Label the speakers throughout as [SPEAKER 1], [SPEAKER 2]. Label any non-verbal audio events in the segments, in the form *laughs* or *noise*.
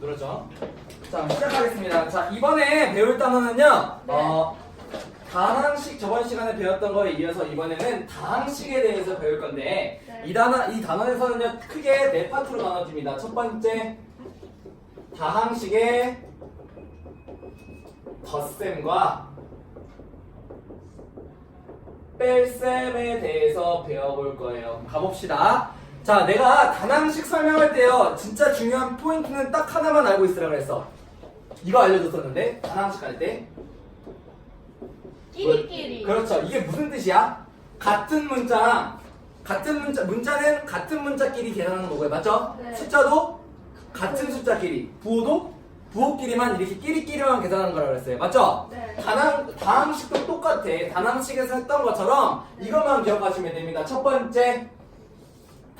[SPEAKER 1] 늘었죠? 자, 시작하겠습니다. 자, 이번에 배울 단어는요, 어, 다항식 저번 시간에 배웠던 거에 이어서 이번에는 다항식에 대해서 배울 건데,
[SPEAKER 2] 네.
[SPEAKER 1] 이 단어, 이 단어에서는요, 크게 네 파트로 나눠집니다. 첫 번째, 다항식의 덧셈과 뺄셈에 대해서 배워볼 거예요. 가봅시다. 자, 내가 단항식 설명할 때요, 진짜 중요한 포인트는 딱 하나만 알고 있으라 그랬어. 이거 알려줬었는데, 단항식 할 때.
[SPEAKER 2] 끼리끼리.
[SPEAKER 1] 그렇죠. 이게 무슨 뜻이야? 같은 문자랑, 같은 문자, 문자는 같은 문자끼리 계산하는 거고요. 맞죠?
[SPEAKER 2] 네.
[SPEAKER 1] 숫자도 같은 숫자끼리, 부호도 부호끼리만 이렇게 끼리끼리만 계산하는 거라고 그랬어요. 맞죠?
[SPEAKER 2] 네.
[SPEAKER 1] 단항, 다항식도 똑같아. 단항식에서 했던 것처럼 이것만 기억하시면 됩니다. 첫 번째,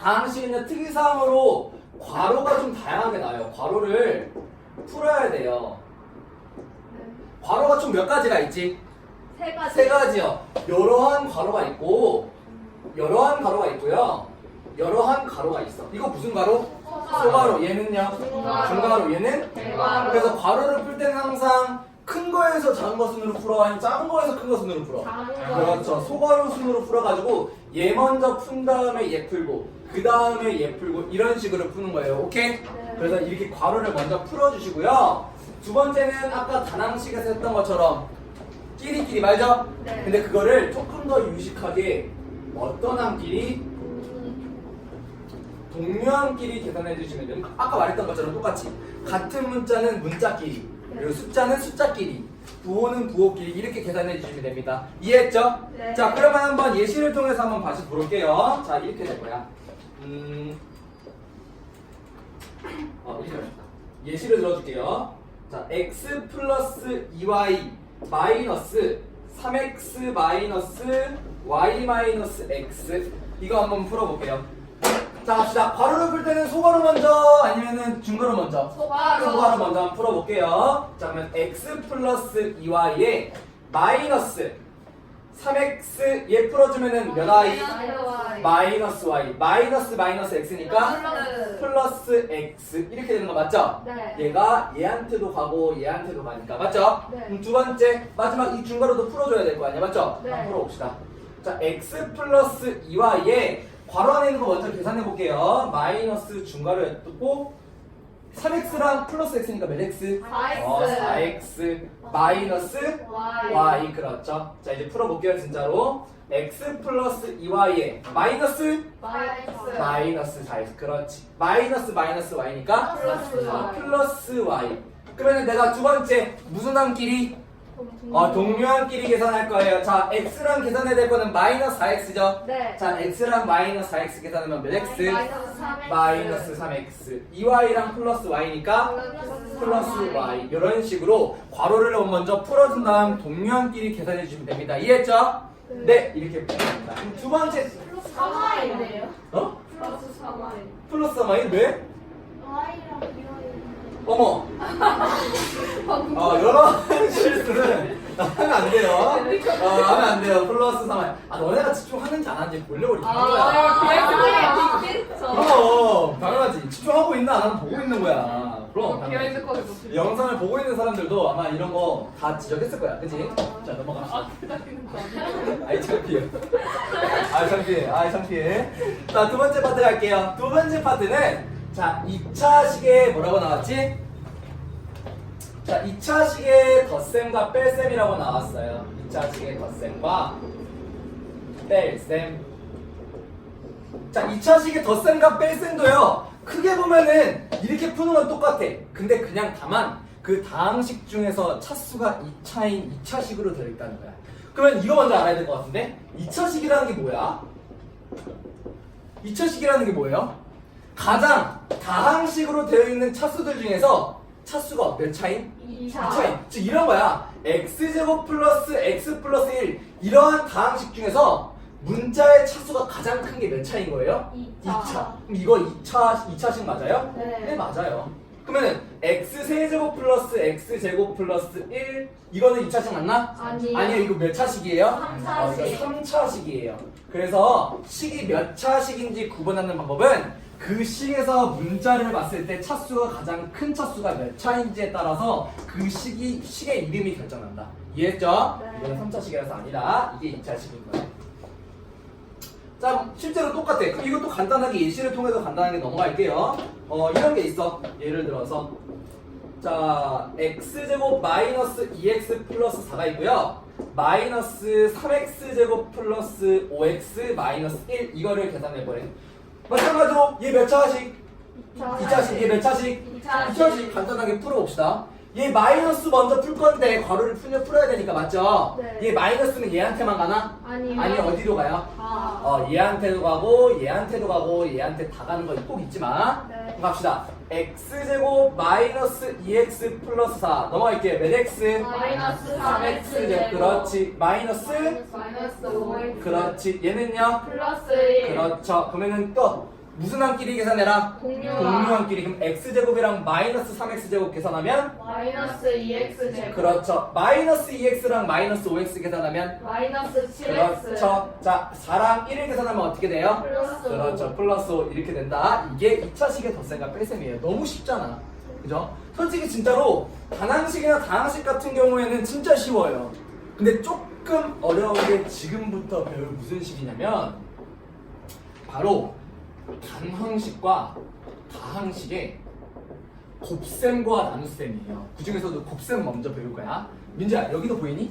[SPEAKER 1] 다항식은 특이사항으로 괄호가 좀 다양하게 나와요. 괄호를 풀어야 돼요.
[SPEAKER 2] 네.
[SPEAKER 1] 괄호가 총 몇 가지가 있지?
[SPEAKER 2] 세 가지.
[SPEAKER 1] 세 가지요. 여러한 괄호가 있고, 여러한 괄호가 있고요. 여러한 괄호가 있어. 이거 무슨 괄호? 소괄호. 얘는요?
[SPEAKER 2] 중괄호.
[SPEAKER 1] 얘는?
[SPEAKER 2] 대괄호.
[SPEAKER 1] 그래서 괄호를 풀 때는 항상 큰 거에서 작은 거 순으로 풀어, 아니면 작은 거에서 큰 거 순으로 풀어. 그렇죠. 소괄호 순으로 풀어가지고 얘 먼저 푼 다음에 얘 풀고 그 다음에 얘 풀고 이런 식으로 푸는 거예요. 오케이?
[SPEAKER 2] 네.
[SPEAKER 1] 그래서 이렇게 괄호를 먼저 풀어주시고요. 두 번째는 아까 단항식에서 했던 것처럼 끼리끼리 말죠?
[SPEAKER 2] 네.
[SPEAKER 1] 근데 그거를 조금 더 유식하게 어떤 항끼리 동료항끼리 계산해 주시면 돼요. 아까 말했던 것처럼 똑같이 같은 문자는 문자끼리 그리고 숫자는 숫자끼리 부호는 부호끼리 이렇게 계산해 주시면 됩니다. 이해했죠?
[SPEAKER 2] 네.
[SPEAKER 1] 자 그러면 한번 예시를 통해서 한번 다시 볼게요. 자 이렇게 될 거야. 음, 어 이렇게 합시다. 예시를 들어줄게요. 자 x 플러스 2y 마이너스 3x 마이너스 y 마이너스 x 이거 한번 풀어볼게요. 자 갑시다. 괄호를 풀 때는 소괄호 먼저 아니면은 중괄호 먼저?
[SPEAKER 2] 소괄호.
[SPEAKER 1] 소괄호 먼저 한번 풀어볼게요. 자 그러면 x 플러스 2y에 마이너스 3x 얘 풀어주면은 몇 y?
[SPEAKER 2] 마이너스
[SPEAKER 1] y 마이너스 마이너스 x니까
[SPEAKER 2] 플러스.
[SPEAKER 1] 플러스 x 이렇게 되는 거 맞죠?
[SPEAKER 2] 네.
[SPEAKER 1] 얘가 얘한테도 가고 얘한테도 가니까 맞죠?
[SPEAKER 2] 네.
[SPEAKER 1] 그럼 두 번째 마지막 이 중괄호도 풀어줘야 될 거 아니야 맞죠?
[SPEAKER 2] 네.
[SPEAKER 1] 한번 풀어봅시다 자 x 플러스 2y에 괄호 안에 있는 거 먼저 계산해 볼게요 마이너스 중괄호였고 3x랑 플러스 x니까 몇 x?
[SPEAKER 2] 4x.
[SPEAKER 1] 어, 4x 마이너스
[SPEAKER 2] Y.
[SPEAKER 1] y 그렇죠 자 이제 풀어볼게요 진짜로 x 플러스 2y에 마이너스
[SPEAKER 2] 마이너스.
[SPEAKER 1] 마이너스 4x 그렇지 마이너스 마이너스 y니까
[SPEAKER 2] 플러스
[SPEAKER 1] 아,
[SPEAKER 2] Y.
[SPEAKER 1] 플러스 y 그러면 내가 두 번째 무슨 항끼리? 어, 동료항끼리 계산할 거예요 자 x랑 계산해야 될 거는 마이너스 4x죠
[SPEAKER 2] 네.
[SPEAKER 1] 자 x랑 마이너스 4x 계산하면 몇 x?
[SPEAKER 2] 마이너스 3x.
[SPEAKER 1] 마이너스 3x 2y랑 플러스 y니까 플러스 y 이런 식으로 괄호를 먼저 풀어준 다음 동료항끼리 계산해 주시면 됩니다 이해했죠? 네 이렇게 풀어줍니다 그럼 두 번째
[SPEAKER 2] 3y인데요?
[SPEAKER 1] 어?
[SPEAKER 2] 플러스 3y.
[SPEAKER 1] 플러스 마이 왜?
[SPEAKER 2] y랑 비어있는.
[SPEAKER 1] 어머 *laughs* 어 여러 실수는 하면 안 돼요 어 하면 안 돼요 플러스 3아 너네가 집중하는지 안 하는지 보려고 이렇게 한
[SPEAKER 2] 아,
[SPEAKER 1] 거야
[SPEAKER 2] 비어있는
[SPEAKER 1] 그럼 당연하지 집중하고 있나 안 하나 보고 있는 거야 그럼 당연하지.
[SPEAKER 2] 비어있는 거를 못
[SPEAKER 1] 영상을 보고 있는 사람들도 아마 이런 거 다 지적했을 거야 그치? 자 넘어갑시다 아이 창피해 아이 창피해 아이 창피해 자 두 번째 파트 갈게요 두 번째 파트는 자 2차 식에 뭐라고 나왔지? 자 2차 식에 덧셈과 뺄셈이라고 나왔어요. 2차 식의 덧셈과 뺄셈. 자 2차 식의 덧셈과 뺄셈도요 크게 보면은 이렇게 푸는 건 똑같아. 근데 그냥 다만 그 다항식 중에서 차수가 2차인 2차식으로 되어 있다는 거야. 그러면 이거 먼저 알아야 될 것 같은데? 2차식이라는 게 뭐야? 2차식이라는 게 뭐예요? 가장 다항식으로 되어 있는 차수들 중에서 차수가 몇 차인?
[SPEAKER 2] 2차.
[SPEAKER 1] 2차인 즉 이런 거야 x제곱 플러스 x 플러스 1 이러한 다항식 중에서 문자의 차수가 가장 큰 게 몇 차인 거예요?
[SPEAKER 2] 2차.
[SPEAKER 1] 2차 그럼 이거 2차, 2차식 맞아요?
[SPEAKER 2] 네.
[SPEAKER 1] 네 맞아요 그러면은 x 세제곱 플러스 x 제곱 플러스 1 이거는 2차식 맞나?
[SPEAKER 2] 아니요.
[SPEAKER 1] 아니요 이거 몇 차식이에요?
[SPEAKER 2] 삼차식.
[SPEAKER 1] 3차식이에요 그래서 식이 몇 차식인지 구분하는 방법은 그 식에서 문자를 봤을 때 차수가 가장 큰 차수가 몇 차인지에 따라서 그 식이 식의 이름이 결정난다. 이해했죠?
[SPEAKER 2] 네.
[SPEAKER 1] 이건 3차 식이라서 아니라 이게 2차 식인 거야. 자, 실제로 똑같아. 그럼 이것도 간단하게 예시를 통해서 간단하게 넘어갈게요. 어, 이런 게 있어. 예를 들어서. 자, x제곱 마이너스 2x 플러스 4가 있고요. 마이너스 3x제곱 플러스 5x 마이너스 1 이거를 계산해보래. 마찬가지로 얘 몇 차식? 2차식. 얘 몇?
[SPEAKER 2] 이차식.
[SPEAKER 1] 2차식 간단하게 풀어봅시다. 얘 마이너스 먼저 풀 건데 괄호를 풀려 풀어야 되니까 맞죠?
[SPEAKER 2] 네.
[SPEAKER 1] 얘 마이너스는 얘한테만 가나?
[SPEAKER 2] 아니요.
[SPEAKER 1] 아니 어디로 가요?
[SPEAKER 2] 아.
[SPEAKER 1] 어 얘한테도 가고 얘한테도 가고 얘한테 다 가는 거꼭 있지만
[SPEAKER 2] 네.
[SPEAKER 1] 그럼 갑시다 x제곱 마이너스 2x 플러스 4 넘어갈게요 몇 x?
[SPEAKER 2] 마이너스
[SPEAKER 1] 3x
[SPEAKER 2] 3x
[SPEAKER 1] 제곱 그렇지 마이너스
[SPEAKER 2] 마이너스 5x
[SPEAKER 1] 그렇지 얘는요?
[SPEAKER 2] 플러스 1
[SPEAKER 1] 그렇죠 그러면은 또 무슨 한끼리 계산해라?
[SPEAKER 2] 공유와
[SPEAKER 1] 공유한 끼리 그럼 x제곱이랑 마이너스 3x제곱 계산하면
[SPEAKER 2] 마이너스 2x 제곱
[SPEAKER 1] 그렇죠 마이너스 2x랑 마이너스 5x 계산하면
[SPEAKER 2] 마이너스 7x
[SPEAKER 1] 그렇죠 자 4랑 1을 계산하면 어떻게 돼요?
[SPEAKER 2] 플러스
[SPEAKER 1] 그렇죠. 플러스 5 이렇게 된다. 이게 2차식의 덧셈과 뺄셈이에요. 너무 쉽잖아. 그죠? 솔직히 진짜로 단항식이나 다항식 같은 경우에는 진짜 쉬워요. 근데 조금 어려운 게 지금부터 배울 무슨 식이냐면 바로 단항식과 다항식의 곱셈과 나눗셈이에요. 그 중에서도 곱셈 먼저 배울 거야. 민지야 여기도 보이니?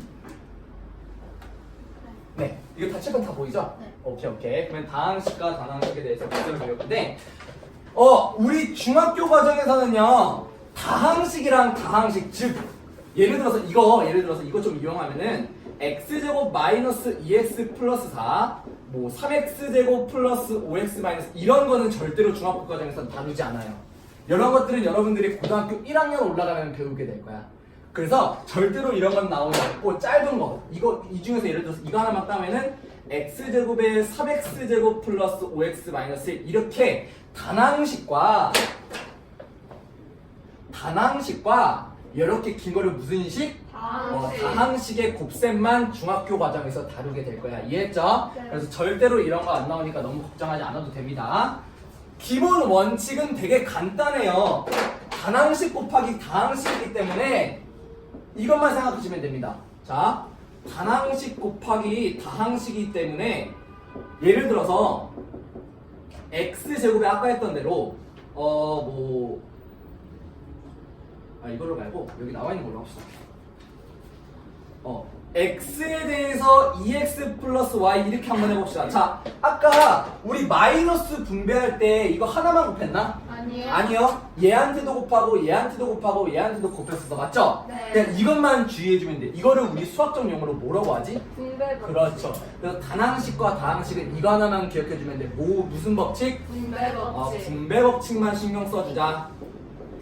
[SPEAKER 1] 네. 이거 다 칠판 다 보이죠?
[SPEAKER 2] 네.
[SPEAKER 1] 오케이 오케이. 그러면 다항식과 단항식에 대해서 곱셈을 배울 건데 어 우리 중학교 과정에서는요 다항식이랑 다항식 즉 예를 들어서 이거 예를 들어서 이거 좀 이용하면은 x제곱 마이너스 2x 플러스 4, 뭐 3x제곱 플러스 5x 마이너스 이런 거는 절대로 중학교 과정에서는 다루지 않아요. 이런 것들은 여러분들이 고등학교 1학년 올라가면 배우게 될 거야. 그래서 절대로 이런 건 나오지 않고 짧은 거 이거 이 중에서 예를 들어서 이거 하나만 따면은 x제곱에 3x제곱 플러스 5x 마이너스 1 이렇게 단항식과 단항식과 이렇게 긴 거를 무슨 식? 어,
[SPEAKER 2] 다항식
[SPEAKER 1] 다항식의 곱셈만 중학교 과정에서 다루게 될 거야. 이해했죠?
[SPEAKER 2] 네.
[SPEAKER 1] 그래서 절대로 이런 거 안 나오니까 너무 걱정하지 않아도 됩니다. 기본 원칙은 되게 간단해요. 단항식 곱하기 다항식이기 때문에 이것만 생각하시면 됩니다. 자, 단항식 곱하기 다항식이기 때문에 예를 들어서 x 제곱에 아까 했던 대로 어 뭐 아 이걸로 말고 여기 나와 있는 걸로 합시다. 어 x에 대해서 2x 플러스 y 이렇게 한번 해봅시다. 자 아까 우리 마이너스 분배할 때 이거 하나만 곱했나?
[SPEAKER 2] 아니에요
[SPEAKER 1] 아니요. 얘한테도 곱하고 얘한테도 곱하고 얘한테도 곱했었어. 맞죠?
[SPEAKER 2] 네.
[SPEAKER 1] 그냥 이것만 주의해주면 돼. 이거를 우리 수학적 용어로 뭐라고 하지?
[SPEAKER 2] 분배
[SPEAKER 1] 그렇죠. 그래서 단항식과 다항식은 이거 하나만 기억해주면 돼. 뭐 무슨 법칙?
[SPEAKER 2] 분배
[SPEAKER 1] 어,
[SPEAKER 2] 법칙
[SPEAKER 1] 분배 법칙만 신경 써주자.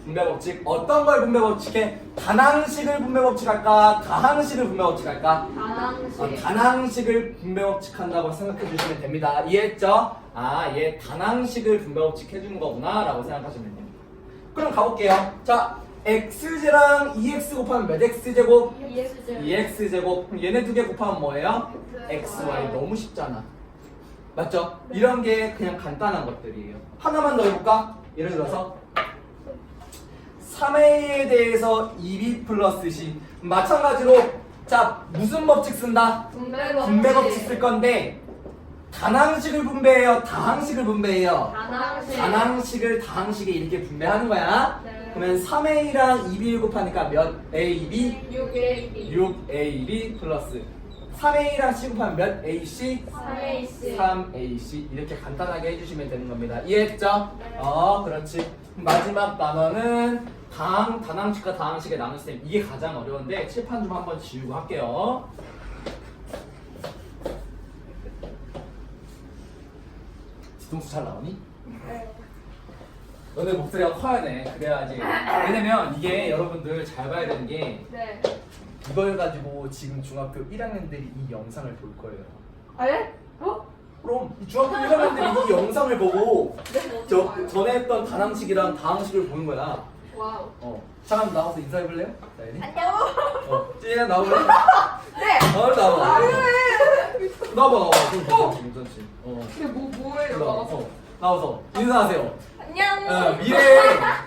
[SPEAKER 1] 분배 법칙 어떤 걸 분배 법칙해? 단항식을 분배 법칙할까? 다항식을 분배 법칙할까?
[SPEAKER 2] 다항식
[SPEAKER 1] 어, 단항식을 분배 법칙한다고 생각해 주시면 됩니다. 이해했죠? 아, 얘 단항식을 분배 법칙 해주는 거구나라고 생각하시면 됩니다. 그럼 가볼게요. 자, x제랑 2x 곱하면 몇 x 제곱?
[SPEAKER 2] 2x 제곱
[SPEAKER 1] 2x 제곱. 그럼 얘네 두 개 곱하면 뭐예요? x, y 너무 쉽잖아. 맞죠? 이런 게 그냥 간단한 것들이에요. 하나만 더 해볼까? 예를 들어서 3a에 대해서 2b 플러스 c 마찬가지로 자 무슨 법칙 쓴다?
[SPEAKER 2] 분배 법칙
[SPEAKER 1] 분배 법칙 쓸 건데 단항식을 분배해요 다항식을 분배해요
[SPEAKER 2] 다항식
[SPEAKER 1] 단항식을 다항식에 이렇게 분배하는 거야
[SPEAKER 2] 네.
[SPEAKER 1] 그러면 3a랑 2b를 곱하니까 몇 a, b?
[SPEAKER 2] 6AB
[SPEAKER 1] 6ab 플러스 3a랑 c 곱하면 몇 ac?
[SPEAKER 2] 3AC
[SPEAKER 1] 3ac 이렇게 간단하게 해주시면 되는 겁니다. 이해했죠?
[SPEAKER 2] 네.
[SPEAKER 1] 어, 그렇지. 마지막 단어는 당, 단항식과 다항식의 나눗셈. 이게 가장 어려운데 칠판 좀 한번 지우고 할게요. 뒤통수 잘 나오니?
[SPEAKER 2] 네.
[SPEAKER 1] 너네 목소리가 커야 돼. 그래야지. 왜냐면 이게 여러분들 잘 봐야 되는 게
[SPEAKER 2] 네.
[SPEAKER 1] 이걸 가지고 지금 중학교 1학년들이 이 영상을 볼 거예요.
[SPEAKER 2] 아 예? 어?
[SPEAKER 1] 그럼 이 중학교 1학년들이 이 영상을 보고 저 전에 했던 단항식이랑 다항식을 보는 거야.
[SPEAKER 2] 와우
[SPEAKER 1] 어. 사람 나와서 인사해 볼래요? 나연이?
[SPEAKER 2] 안녕
[SPEAKER 1] 어. 찌야 나오래? *laughs*
[SPEAKER 2] 네
[SPEAKER 1] 어, 나와.
[SPEAKER 2] 왜?
[SPEAKER 1] 나와봐, 나와. 괜찮지, 괜찮지. 어.
[SPEAKER 2] 근데 뭐 뭐예요?
[SPEAKER 1] 나와.
[SPEAKER 2] 나와서
[SPEAKER 1] 어. 나와서 인사하세요.
[SPEAKER 2] 안녕.
[SPEAKER 1] 어, 미래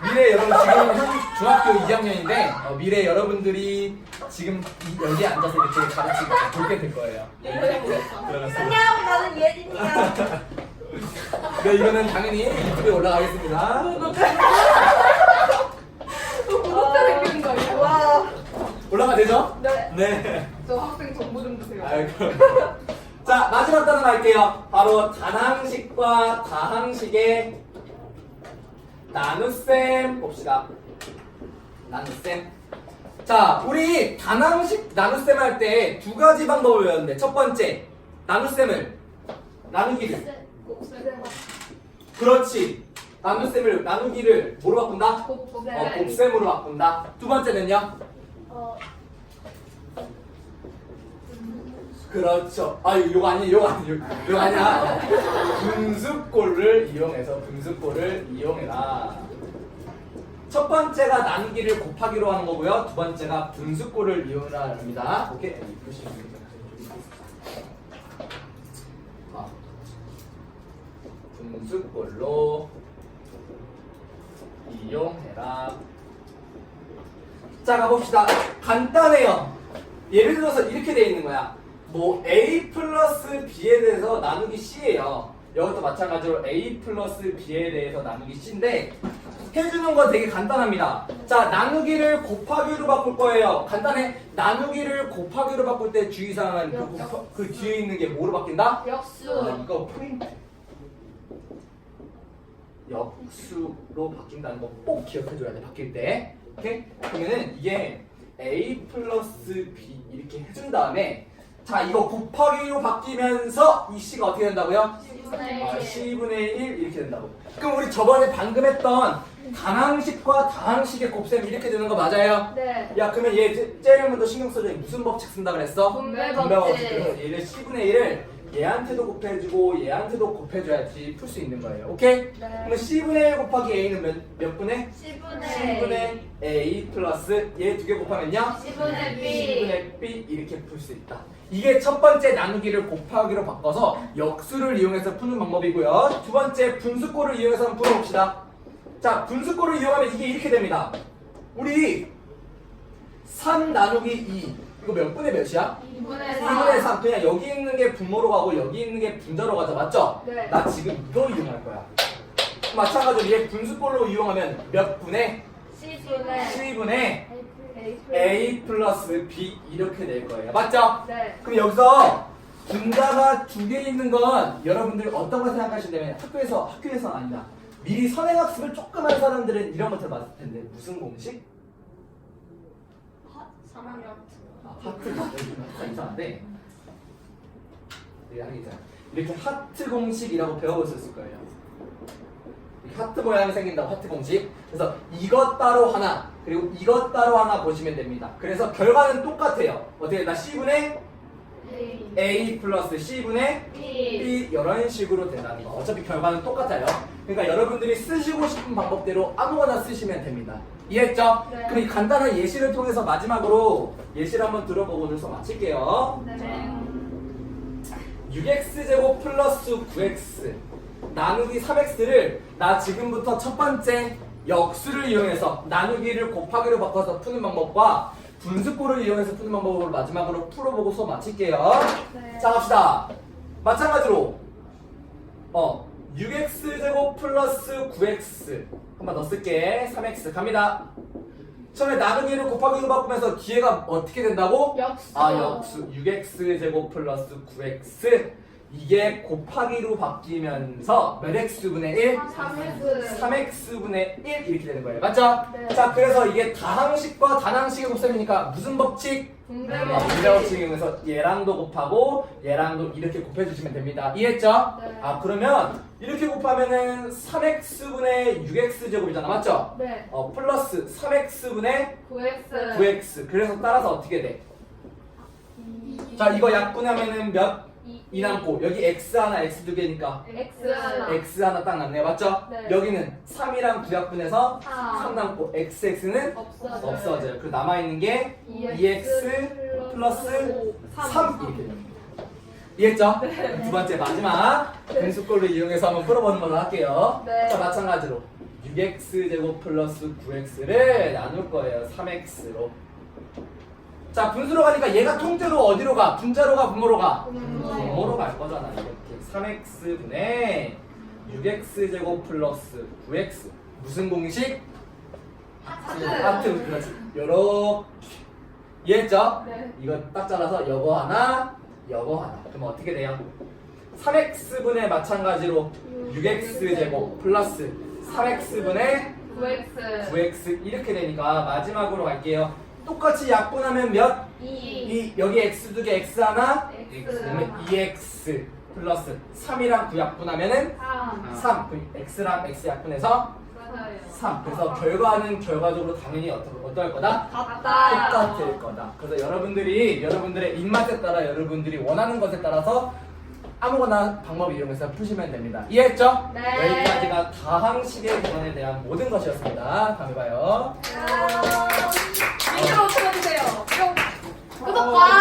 [SPEAKER 1] 미래 여러분 지금 현 중학교 2학년인데 어, 미래 여러분들이 지금 이- 여기 앉아서 이렇게 가르치고 볼게 될 거예요. 들어갔어요.
[SPEAKER 2] 안녕. 나는 예진이야. *laughs*
[SPEAKER 1] 네 이거는 당연히 유튜브에 올라가겠습니다. *laughs*
[SPEAKER 2] 어떻게 생긴 거예요? 와.
[SPEAKER 1] 올라가 되죠?
[SPEAKER 2] 네.
[SPEAKER 1] 네.
[SPEAKER 2] 저 학생 정보 좀 주세요.
[SPEAKER 1] 아이고. 자 마지막 단어 갈게요. 바로 단항식과 다항식의 나눗셈 봅시다. 나눗셈. 자, 우리 단항식 나눗셈 할 때 두 가지 방법을 배웠는데 첫 번째 나눗셈을 나누기를 그렇지 나눗셈을 나누기를 뭐로 바꾼다?
[SPEAKER 2] 곱셈.
[SPEAKER 1] 어, 곱셈으로 바꾼다. 두 번째는요?
[SPEAKER 2] 어,
[SPEAKER 1] 그렇죠. 아 이거 아니야, 이거 아니야, 이거 아니야. 어. 분수꼴을 이용해서 분수꼴을 이용해라. 첫 번째가 나누기를 곱하기로 하는 거고요. 두 번째가 분수꼴을 이용하랍니다. 오케이. 여기 보시면 됩니다. 아. 분수꼴로 이용해라. 자 가봅시다. 간단해요. 예를 들어서 이렇게 돼 있는 거야. 뭐 a 플러스 b에 대해서 나누기 c예요. 이것도 마찬가지로 a 플러스 b에 대해서 나누기 c인데 해주는 건 되게 간단합니다. 자 나누기를 곱하기로 바꿀 거예요. 간단해. 나누기를 곱하기로 바꿀 때 주의사항은 그, 곱하- 그 뒤에 있는 게 뭐로 바뀐다?
[SPEAKER 2] 역수.
[SPEAKER 1] 어, 이거 포인트. 역수로 바뀐다는 거 꼭 기억해줘야 돼 바뀔 때. 오케이? 그러면은 이게 a 플러스 b 이렇게 해준 다음에 자 이거 곱하기로 바뀌면서 이 c가 어떻게 된다고요? 아, 10분의 1 이렇게 된다고. 그럼 우리 저번에 방금 했던 단항식과 다항식의 곱셈 이렇게 되는 거 맞아요?
[SPEAKER 2] 네.
[SPEAKER 1] 야 그러면 얘 제- 제일 먼저 신경 써줘 무슨 법칙 쓴다 그랬어?
[SPEAKER 2] 분배.
[SPEAKER 1] 법칙. 그래서 얘를 10분의 1을 얘한테도 곱해주고 얘한테도 곱해줘야지 풀 수 있는 거예요. 오케이?
[SPEAKER 2] 네.
[SPEAKER 1] 그럼 10분의 1 곱하기 a는 몇, 몇 분의?
[SPEAKER 2] 10분의
[SPEAKER 1] 10분의 a 플러스 얘 두 개 곱하면요?
[SPEAKER 2] 10분의 B.
[SPEAKER 1] 10분의 b 이렇게 풀 수 있다. 이게 첫 번째 나누기를 곱하기로 바꿔서 역수를 이용해서 푸는 방법이고요. 두 번째 분수꼴을 이용해서 한번 풀어봅시다. 자, 분수꼴을 이용하면 이게 이렇게 됩니다. 우리 3 나누기 2 이거 몇 분의 몇이야?
[SPEAKER 2] 2분의
[SPEAKER 1] 2분의 3 그냥 여기 있는 게 분모로 가고 여기 있는 게 분자로 가자 맞죠?
[SPEAKER 2] 네.
[SPEAKER 1] 나 지금 이거 이용할 거야 마찬가지로 얘 분수꼴로 이용하면 몇 분의
[SPEAKER 2] 10분의
[SPEAKER 1] 10분의
[SPEAKER 2] A.
[SPEAKER 1] 플러스 b 이렇게 될 거예요 맞죠?
[SPEAKER 2] 네.
[SPEAKER 1] 그럼 여기서 분자가 두 개 있는 건 여러분들 어떤 거 생각하시냐면 학교에서 학교에서 아니다 미리 선행학습을 조금 한 사람들은 이런 거 들어봤을 텐데 무슨 공식?
[SPEAKER 2] 사망력.
[SPEAKER 1] 아, 하트 공식 이상한데 이게 하기 전 이렇게 하트 공식이라고 배워보셨을 거예요. 하트 모양이 생긴다고 하트 공식. 그래서 이것 따로 하나 그리고 이것 따로 하나 보시면 됩니다. 그래서 결과는 똑같아요. 어떻게 나 C분의
[SPEAKER 2] A.
[SPEAKER 1] A 플러스 C분의
[SPEAKER 2] B.
[SPEAKER 1] B 이런 식으로 된다는 거. 어차피 결과는 똑같아요. 그러니까 여러분들이 쓰시고 싶은 방법대로 아무거나 쓰시면 됩니다. 이해했죠?
[SPEAKER 2] 네.
[SPEAKER 1] 그럼 이 간단한 예시를 통해서 마지막으로 예시를 한번 들어보고 오늘서 마칠게요.
[SPEAKER 2] 네.
[SPEAKER 1] 6x제곱 플러스 9x 나누기 3x를 나 지금부터 첫 번째 역수를 이용해서 나누기를 곱하기로 바꿔서 푸는 방법과 분수꼴을 이용해서 푸는 방법을 마지막으로 풀어보고 수업 마칠게요.
[SPEAKER 2] 네.
[SPEAKER 1] 자 갑시다. 마찬가지로 어 6x제곱 플러스 9x 한 번 더 쓸게 3x 갑니다. 처음에 나누기를 곱하기로 바꾸면서 뒤에가 어떻게 된다고?
[SPEAKER 2] 역수.
[SPEAKER 1] 아 역수 6x제곱 플러스 9x 이게 곱하기로 바뀌면서 몇 x분의 1?
[SPEAKER 2] 3x.
[SPEAKER 1] 3x분의 1 이렇게 되는 거예요 맞죠?
[SPEAKER 2] 네.
[SPEAKER 1] 자 그래서 이게 다항식과 단항식의 곱셈이니까 무슨 법칙? 어,
[SPEAKER 2] 법칙.
[SPEAKER 1] 분배 법칙 이용해서 얘랑도 곱하고 얘랑도 이렇게 곱해주시면 됩니다 이해했죠?
[SPEAKER 2] 네.
[SPEAKER 1] 아 그러면 이렇게 곱하면은 3x분의 6x제곱이잖아 맞죠?
[SPEAKER 2] 네.
[SPEAKER 1] 어 플러스 3x분의
[SPEAKER 2] 9x.
[SPEAKER 1] 9x 그래서 따라서 어떻게 돼? 자 이거 약분하면은 몇? 2 남고 여기 x 하나 x 두 개니까
[SPEAKER 2] X 하나.
[SPEAKER 1] x 하나 딱 남네요 맞죠?
[SPEAKER 2] 네.
[SPEAKER 1] 여기는 3이랑 9약분해서
[SPEAKER 2] 4.
[SPEAKER 1] 3 남고 xx는
[SPEAKER 2] 없어져요.
[SPEAKER 1] 없어져요 그리고 남아있는 게
[SPEAKER 2] 2x
[SPEAKER 1] 2x 플러스 3 이렇게 됩니다 이해했죠? 두 번째 마지막 분수꼴을 이용해서 한번 풀어보는 걸로 할게요.
[SPEAKER 2] 네.
[SPEAKER 1] 자 마찬가지로 6x 제곱 플러스 9x를 나눌 거예요. 3x로. 자 분수로 가니까 얘가 통째로 어디로 가? 분자로 가? 분모로 가? 분모로 갈 거잖아. 이렇게 3x 분의 6x 제곱 플러스 9x 무슨 공식?
[SPEAKER 2] 하트.
[SPEAKER 1] 하트 그렇지. 요렇게 이해했죠?
[SPEAKER 2] 네.
[SPEAKER 1] 이거 딱 잘라서 여거 하나, 여거 하나. 그럼 어떻게 돼요? 3x분의 마찬가지로 6x 제곱 플러스 3x분의
[SPEAKER 2] 9x
[SPEAKER 1] 9x 이렇게 되니까 마지막으로 갈게요. 똑같이 약분하면 몇?
[SPEAKER 2] 2
[SPEAKER 1] 이 여기 x 두 개 x 하나 그러면 2x 플러스 3이랑 9 약분하면은
[SPEAKER 2] 3
[SPEAKER 1] 3 그럼 x랑 x 약분해서 3 그래서 결과는 결과적으로 당연히 어떠, 어떨 거다?
[SPEAKER 2] 같다
[SPEAKER 1] 똑같을 거다. 그래서 여러분들이 여러분들의 입맛에 따라 여러분들이 원하는 것에 따라서 아무거나 방법을 이용해서 푸시면 됩니다. 이해했죠?
[SPEAKER 2] 네.
[SPEAKER 1] 여기까지가 다항식의 기본에 대한 모든 것이었습니다. 다음에 봐요.
[SPEAKER 2] 아. 구독과